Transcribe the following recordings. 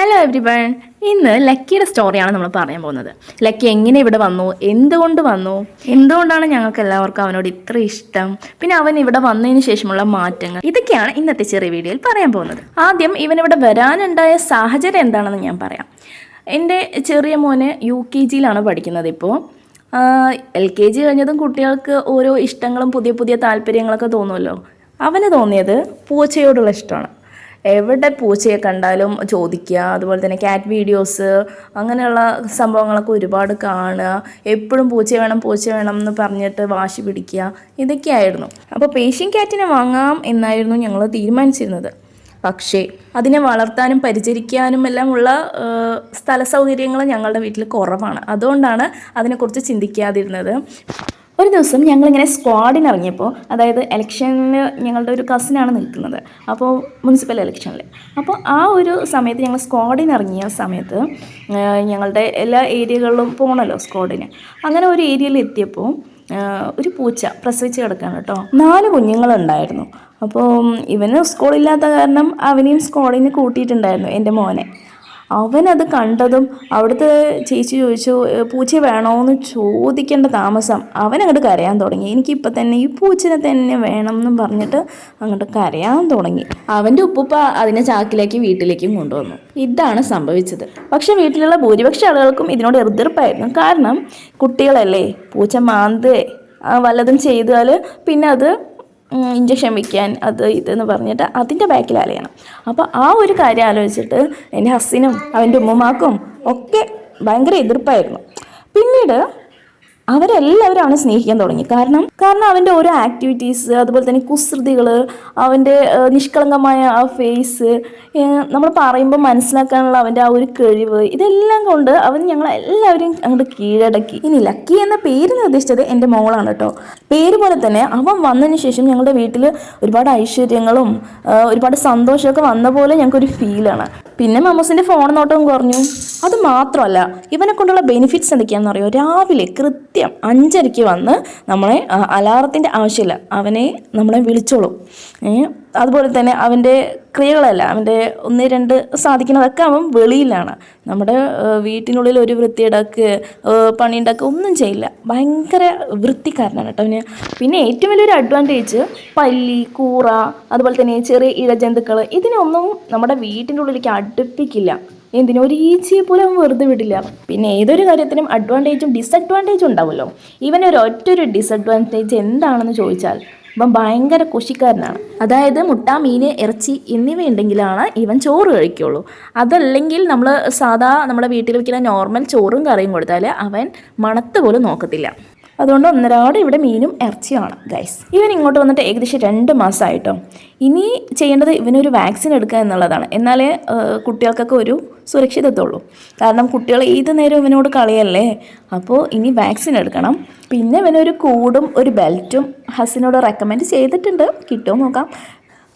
Hello every one ഇന്ന് ലക്കിയുടെ സ്റ്റോറിയാണ് നമ്മൾ പറയാൻ പോകുന്നത്. ലക്കി എങ്ങനെ ഇവിടെ വന്നു? എന്തുകൊണ്ട് വന്നു? എന്തുകൊണ്ടാണ് ഞങ്ങൾക്ക് എല്ലാവർക്കും അവനോട് ഇത്ര ഇഷ്ടം? പിന്നെ അവൻ ഇവിടെ വന്നതിന് ശേഷമുള്ള മാറ്റങ്ങൾ? ഇതൊക്കെയാണ് ഇന്നത്തെ ചെറിയ വീഡിയോയിൽ പറയാൻ പോകുന്നത്. ആദ്യം ഇവനിവിടെ വരാനുണ്ടായ സാഹചര്യം എന്താണെന്ന് ഞാൻ പറയാം. എന്റെ ചെറിയ മോന് യു കെ ജിയിലാണ് പഠിക്കുന്നത് ഇപ്പോൾ. എൽ കെ ജി കഴിഞ്ഞതും കുട്ടികൾക്ക് ഓരോ ഇഷ്ടങ്ങളും പുതിയ പുതിയ താല്പര്യങ്ങളൊക്കെ തോന്നുമല്ലോ. അവന് തോന്നിയത് പൂച്ചയോടുള്ള ഇഷ്ടമാണ്. എവിടെ പൂച്ചയെ കണ്ടാലും ചോദിക്കുക. അതുപോലെ തന്നെ ക്യാറ്റ് വീഡിയോസ് അങ്ങനെയുള്ള സംഭവങ്ങളൊക്കെ ഒരുപാട് കാണുക. എപ്പോഴും പൂച്ച വേണം പൂച്ച വേണം എന്ന് പറഞ്ഞിട്ട് വാശി പിടിക്കുക. ഇതൊക്കെയായിരുന്നു. അപ്പോൾ പേഷ്യൻ ക്യാറ്റിനെ വാങ്ങാം എന്നായിരുന്നു ഞങ്ങൾ തീരുമാനിച്ചിരുന്നത്. പക്ഷേ അതിനെ വളർത്താനും പരിചരിക്കാനും എല്ലാം ഉള്ള സ്ഥല സൗകര്യങ്ങൾ ഞങ്ങളുടെ വീട്ടിൽ കുറവാണ്. അതുകൊണ്ടാണ് അതിനെക്കുറിച്ച് ചിന്തിക്കാതിരുന്നത്. ഒരു ദിവസം ഞങ്ങളിങ്ങനെ സ്ക്വാഡിന് ഇറങ്ങിയപ്പോൾ അതായത് ഇലക്ഷനിൽ ഞങ്ങളുടെ ഒരു കസിനാണ് നിൽക്കുന്നത്. അപ്പോൾ മുനിസിപ്പൽ ഇലക്ഷനിൽ അപ്പോൾ ആ ഒരു സമയത്ത് ഞങ്ങൾ സ്ക്വാഡിന് ഇറങ്ങിയ സമയത്ത് ഞങ്ങളുടെ എല്ലാ ഏരിയകളിലും പോകണമല്ലോ സ്ക്വാഡിന് അങ്ങനെ ഒരു ഏരിയയിൽ എത്തിയപ്പോൾ ഒരു പൂച്ച പ്രസവിച്ച് കിടക്കുകയാണ് കേട്ടോ. നാല് കുഞ്ഞുങ്ങളുണ്ടായിരുന്നു. അപ്പോൾ ഇവന് സ്കൂളില്ലാത്ത കാരണം അവനെയും സ്ക്വാഡിന് കൂട്ടിയിട്ടുണ്ടായിരുന്നു എന്റെ മോനെ. അവനത് കണ്ടതും അവിടുത്തെ ചേച്ചി ചോദിച്ചു "ഏ, പൂച്ച വേണോ ചോദിക്കേണ്ട താമസം. അവൻ അങ്ങോട്ട് കരയാൻ തുടങ്ങി. എനിക്കിപ്പോൾ തന്നെ ഈ പൂച്ചനെ തന്നെ വേണം എന്നും പറഞ്ഞിട്ട് അങ്ങോട്ട് കരയാൻ തുടങ്ങി. അവന്റെ ഉപ്പുപ്പ അതിനെ ചാക്കിലേക്ക് വീട്ടിലേക്കും കൊണ്ടുവന്നു. ഇതാണ് സംഭവിച്ചത്. പക്ഷേ വീട്ടിലുള്ള ഭൂരിപക്ഷ ആളുകൾക്കും ഇതിനോട് എതിർപ്പായിരുന്നു. കാരണം കുട്ടികളല്ലേ പൂച്ച മാന്തേ വല്ലതും ചെയ്താൽ പിന്നെ അത് ഇഞ്ചക്ഷൻ വയ്ക്കാൻ അത് ഇതെന്ന് പറഞ്ഞിട്ട് അതിന്റെ ബാക്കിൽ അലയണം. അപ്പോൾ ആ ഒരു കാര്യം ആലോചിച്ചിട്ട് എന്റെ ഹസ്സിനും അവന്റെ ഉമ്മമാക്കും ഒക്കെ ഭയങ്കര എതിർപ്പായിരുന്നു. പിന്നീട് അവരെല്ലാവരും അവനെ സ്നേഹിക്കാൻ തുടങ്ങി. കാരണം കാരണം അവന്റെ ഓരോ ആക്ടിവിറ്റീസ് അതുപോലെ തന്നെ കുസൃതികൾ അവന്റെ നിഷ്കളങ്കമായ ആ ഫേസ് നമ്മൾ പറയുമ്പോൾ മനസ്സിലാക്കാനുള്ള അവന്റെ ആ ഒരു കഴിവ് ഇതെല്ലാം കൊണ്ട് അവൻ ഞങ്ങളെല്ലാവരും അങ്ങോട്ട് കീഴടക്കി. ഇനി ലക്കി എന്ന പേര് നിർദ്ദേശിച്ചത് എന്റെ മോളാണ് കേട്ടോ. പേര് പോലെ തന്നെ അവൻ വന്നതിന് ശേഷം ഞങ്ങളുടെ വീട്ടിൽ ഒരുപാട് ഐശ്വര്യങ്ങളും ഒരുപാട് സന്തോഷമൊക്കെ വന്ന പോലെ ഞങ്ങൾക്കൊരു ഫീലാണ് പിന്നെ മമ്മൂസിന്റെ ഫോൺ നോട്ടവും കുറഞ്ഞു. അത് മാത്രമല്ല ഇവനെ കൊണ്ടുള്ള ബെനിഫിറ്റ്സ് എന്തൊക്കെയാണെന്ന് അറിയോ? രാവിലെ കൃത്യം അഞ്ചരയ്ക്ക് വന്ന് നമ്മളെ അലാറത്തിന്റെ ആവശ്യമില്ല. അവനെ നമ്മളെ വിളിച്ചോളും. അതുപോലെ തന്നെ അവന്റെ ക്രിയകളല്ല അവന്റെ ഒന്ന് രണ്ട് സാധിക്കുന്നതൊക്കെ അവൻ വെളിയിലാണ്. നമ്മുടെ വീട്ടിനുള്ളിൽ ഒരു വൃത്തിയിടക്ക് പണിയുണ്ടാക്കുക ഒന്നും ചെയ്യില്ല. ഭയങ്കര വൃത്തിക്കാരനാണ് കേട്ടോ അവന്. പിന്നെ ഏറ്റവും വലിയൊരു അഡ്വാന്റേജ് പല്ലി കൂറ അതുപോലെ തന്നെ ചെറിയ ഇഴജന്തുക്കൾ ഇതിനൊന്നും നമ്മുടെ വീട്ടിന്റെ ഉള്ളിലേക്ക് അടുപ്പിക്കില്ല. എന്തിനും ഒരു ഈച്ചയെ പോലും വെറുതെ വിടില്ല? പിന്നെ ഏതൊരു കാര്യത്തിനും അഡ്വാന്റേജും ഡിസഡ്വാന്റേജും ഉണ്ടാവുമല്ലോ. ഇവനൊരു ഒറ്റൊരു ഡിസഡ്വാന്റേജ് എന്താണെന്ന് ചോദിച്ചാൽ ഇവൻ ഭയങ്കര കുശിക്കാരനാണ് അതായത് മുട്ട മീൻ ഇറച്ചി എന്നിവ ഉണ്ടെങ്കിലാണ് ഇവൻ ചോറ് കഴിക്കുള്ളൂ. അതല്ലെങ്കിൽ നമ്മൾ സാധാ നമ്മുടെ വീട്ടിൽ വയ്ക്കുന്ന നോർമൽ ചോറും കറിയും കൊടുത്താൽ അവൻ മണത്ത് പോലും നോക്കത്തില്ല. അതുകൊണ്ട് ഒന്നരാട് ഇവിടെ മീനും ഇറച്ചിയാണ് ഗൈസ് ഇവൻ ഇങ്ങോട്ട് വന്നിട്ട് ഏകദേശം രണ്ട് മാസമായിട്ടോ ഇനി ചെയ്യേണ്ടത് ഇവനൊരു വാക്സിൻ എടുക്കുക എന്നുള്ളതാണ്. എന്നാലേ കുട്ടികൾക്കൊക്കെ ഒരു സുരക്ഷിതത്വമുള്ളൂ കാരണം കുട്ടികൾ ഏത് നേരം ഇവനോട് കളിയല്ലേ? അപ്പോൾ ഇനി വാക്സിൻ എടുക്കണം. പിന്നെ ഇവനൊരു കൂടും ഒരു ബെൽറ്റും ഹസിനോട് റെക്കമെൻഡ് ചെയ്തിട്ടുണ്ട്. കിട്ടുമോ നോക്കാം.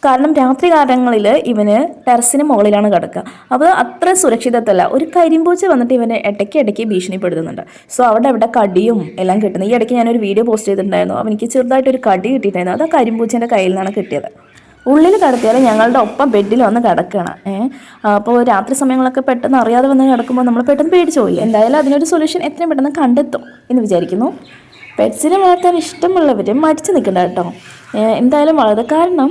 കാരണം രാത്രി കാലങ്ങളിൽ ഇവന് ടെറസിന് മുകളിലാണ് കിടക്കുക. അപ്പോൾ അത്ര സുരക്ഷിതത്വല്ല ഒരു കരിമ്പൂച്ച വന്നിട്ട് ഇവനെ ഇടയ്ക്ക് ഇടയ്ക്ക് ഭീഷണിപ്പെടുത്തുന്നുണ്ട്. സോ അവിടെ അവിടെ കടിയും എല്ലാം കിട്ടുന്നത് ഈ ഇടയ്ക്ക് ഞാനൊരു വീഡിയോ പോസ്റ്റ് ചെയ്തിട്ടുണ്ടായിരുന്നു. അവനിക്ക് ചെറുതായിട്ടൊരു കടി കിട്ടിയിട്ടുണ്ടായിരുന്നു. അത് ആ കരിമ്പൂച്ചന്റെ കയ്യിൽ നിന്നാണ് കിട്ടിയത്. ഉള്ളിൽ കിടത്തിയാൽ ഞങ്ങളുടെ ഒപ്പം ബെഡിൽ വന്ന് കിടക്കണം. ഏഹ് അപ്പോൾ രാത്രി സമയങ്ങളൊക്കെ പെട്ടെന്ന് അറിയാതെ വന്ന് കിടക്കുമ്പോൾ നമ്മൾ പെട്ടെന്ന് പേടിച്ചു പോയി. എന്തായാലും അതിനൊരു സൊല്യൂഷൻ എത്രയും പെട്ടെന്ന് കണ്ടെത്തും എന്ന് വിചാരിക്കുന്നു. പെറ്റ്സിനെ വളർത്താൻ ഇഷ്ടമുള്ളവർ മടിച്ചു നിൽക്കണ്ട കേട്ടോ. എന്തായാലും വളരെ കാരണം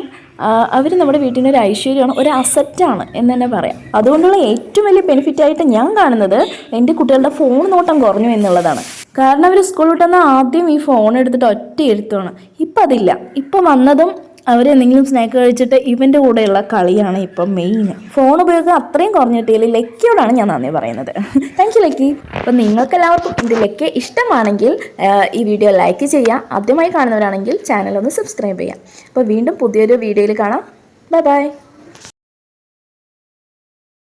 അവർ നമ്മുടെ വീട്ടിന്റെ ഒരു ഐശ്വര്യമാണ് ഒരു അസറ്റാണ് എന്ന് തന്നെ പറയാം. അതുകൊണ്ടുള്ള ഏറ്റവും വലിയ ബെനിഫിറ്റായിട്ട് ഞാൻ കാണുന്നത് എന്റെ കുട്ടികളുടെ ഫോൺ നോട്ടം കുറഞ്ഞു എന്നുള്ളതാണ്. കാരണം അവർ സ്കൂളിൽ വിട്ടുന്ന ആദ്യം ഈ ഫോൺ എടുത്തിട്ട് ഒറ്റ എഴുത്തുമാണ് ഇപ്പം അതില്ല ഇപ്പം വന്നതും അവർ എന്തെങ്കിലും സ്നാക്ക് കഴിച്ചിട്ട് ഇവന്റെ കൂടെയുള്ള കളിയാണ് ഇപ്പം മെയിൻ ഫോൺ ഉപയോഗം അത്രയും കുറഞ്ഞിട്ടില്ല. ലക്കിയോടാണ് ഞാൻ നന്ദി പറയുന്നത്. Thank you Lucky. അപ്പം നിങ്ങൾക്ക് എല്ലാവർക്കും ഇത് ലക്കി ഇഷ്ടമാണെങ്കിൽ ഈ വീഡിയോ ലൈക്ക് ചെയ്യുക. ആദ്യമായി കാണുന്നവരാണെങ്കിൽ ചാനൽ ഒന്ന് സബ്സ്ക്രൈബ് ചെയ്യാം അപ്പോൾ വീണ്ടും പുതിയൊരു വീഡിയോയിൽ കാണാം. Bye bye